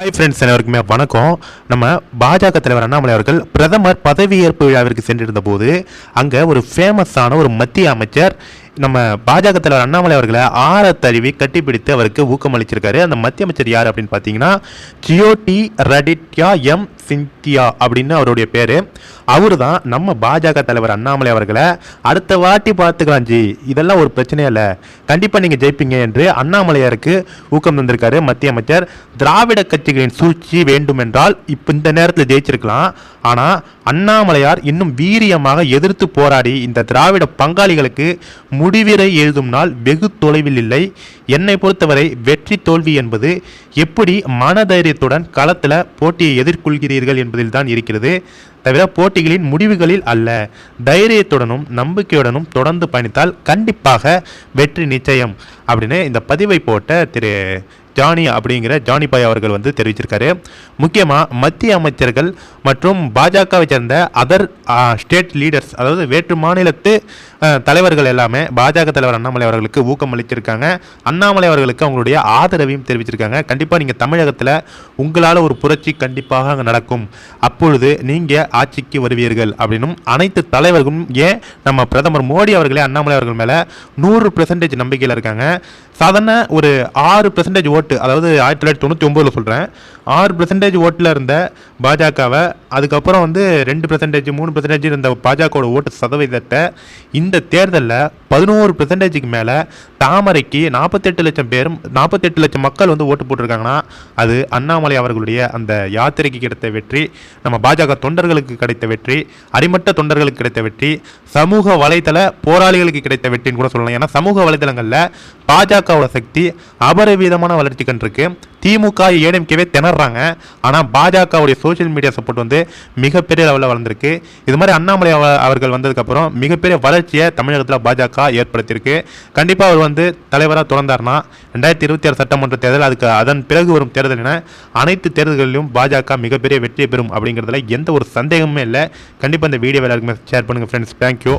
Hi friends அனைவருக்குமே வணக்கம். நம்ம பாஜக தலைவர் அண்ணாமலை அவர்கள் பிரதமர் பதவியேற்பு விழாவிற்கு சென்றிருந்த போது அங்கே ஒரு ஃபேமஸான ஒரு மத்திய அமைச்சர் நம்ம பாஜக தலைவர் அண்ணாமலை அவர்களை ஆற தழுவி கட்டிப்பிடித்து அவருக்கு ஊக்கம் அளிச்சிருக்காரு அந்த மத்திய அமைச்சர் யார் அப்படின்னு பார்த்தீங்கன்னா ஜியோடி ரடிட்யா எம் சிந்தியா அப்படின்னு அவருடைய பேர். அவர் தான் நம்ம பாஜக தலைவர் அண்ணாமலை அவர்களை அடுத்த வாட்டி பார்த்துக்கலாம் ஜி. இதெல்லாம் ஒரு பிரச்சனையே இல்லை. கண்டிப்பாக நீங்கள் ஜெயிப்பீங்க என்று அண்ணாமலையாருக்கு ஊக்கம் தந்திருக்காரு மத்திய அமைச்சர். திராவிட கட்சிகளின் சூழ்ச்சி வேண்டுமென்றால் இப்போ இந்த நேரத்தில் ஜெயிச்சிருக்கலாம். ஆனால் அண்ணாமலையார் இன்னும் வீரியமாக எதிர்த்து போராடி இந்த திராவிட பங்காளிகளுக்கு முடிவிரை எழுதும் நாள் வெகு தொலைவில் இல்லை. என்னை பொறுத்தவரை வெற்றி தோல்வி என்பது எப்படி மனதைரியத்துடன் களத்தில் போட்டியை எதிர்கொள்கிறீர்கள் என்பதில் தான் இருக்கிறது. தவிர போட்டிகளின் முடிவுகளில் அல்ல. தைரியத்துடனும் நம்பிக்கையுடனும் தொடர்ந்து பயணித்தால் கண்டிப்பாக வெற்றி நிச்சயம் அப்படின்னு இந்த பதிவை போட்ட திரு ஜானி அப்படிங்கிற ஜானி பாய் அவர்கள் வந்து தெரிவிச்சிருக்காரு. முக்கியமாக மத்திய அமைச்சர்கள் மற்றும் பாஜகவை சேர்ந்த அதர் ஸ்டேட் லீடர்ஸ் அதாவது வேற்று மாநிலத்து தலைவர்கள் எல்லாமே பாஜக தலைவர் அண்ணாமலை அவர்களுக்கு ஊக்கம் அளிச்சிருக்காங்க அண்ணாமலை அவர்களுக்கு அவங்களுடைய ஆதரவையும் தெரிவிச்சிருக்காங்க கண்டிப்பாக நீங்கள் தமிழகத்தில் உங்களால் ஒரு புரட்சி கண்டிப்பாக அங்கே நடக்கும். அப்பொழுது நீங்கள் ஆட்சிக்கு வருவீர்கள் அப்படின்னும் அனைத்து தலைவர்களும் ஏன் நம்ம பிரதமர் மோடி அவர்களே அண்ணாமலை அவர்கள் மேலே நூறு பெர்சன்டேஜ் நம்பிக்கையில் இருக்காங்க. சாதாரண ஒரு ஆறு பெர்சன்டேஜ் ஓட்டு அதாவது ஆயிரத்தி தொள்ளாயிரத்தி தொண்ணூற்றி ஒம்பதில் சொல்கிறேன் ஆறு பெர்சன்டேஜ் ஓட்டில் இருந்த பாஜகவை அதுக்கப்புறம் வந்து ரெண்டு பெர்சன்டேஜ் மூணு பெர்சன்டேஜ் இருந்த பாஜகவோட ஓட்டு சதவீதத்தை இந்த தேர்தலில் பதினோரு பெர்சன்டேஜுக்கு மேலே தாமரைக்கு நாற்பத்தெட்டு லட்சம் பேரும் நாற்பத்தெட்டு லட்சம் மக்கள் வந்து ஓட்டு போட்டிருக்காங்கன்னா அது அண்ணாமலை அவர்களுடைய அந்த யாத்திரைக்கு கிடைத்த வெற்றி நம்ம பாஜக தொண்டர்களுக்கு கிடைத்த வெற்றி அடிமட்ட தொண்டர்களுக்கு கிடைத்த வெற்றி சமூக வலைதள போராளிகளுக்கு கிடைத்த வெற்றின்னு கூட சொல்லலாம். ஏன்னா சமூக வலைதளங்களில் பாஜகவோட சக்தி அபரவீதமான வளர்ச்சி கண்டிருக்கு. திமுக ஏடிஎம்கேவே திணறாங்க. ஆனால் பாஜகவுடைய சோஷியல் மீடியா சப்போர்ட் வந்து மிகப்பெரிய லெவலில் வளர்ந்துருக்கு. இது மாதிரி அண்ணாமலை அவர்கள் வந்ததுக்கப்புறம் மிகப்பெரிய வளர்ச்சியை தமிழகத்தில் பாஜக ஏற்படுத்தியிருக்கு. கண்டிப்பாக அவர் வந்து தலைவராக தொடர்ந்தார்னா ரெண்டாயிரத்தி இருபத்தி ஆறு சட்டமன்ற தேர்தல் அதுக்கு அதன் பிறகு வரும் தேர்தல் என அனைத்து தேர்தல்களிலும் பாஜக மிகப்பெரிய வெற்றி பெறும் அப்படிங்கிறதுல எந்த ஒரு சந்தேகமுமே இல்லை. கண்டிப்பாக இந்த வீடியோ எல்லாருக்குமே ஷேர் பண்ணுங்கள் ஃப்ரெண்ட்ஸ் தேங்க்யூ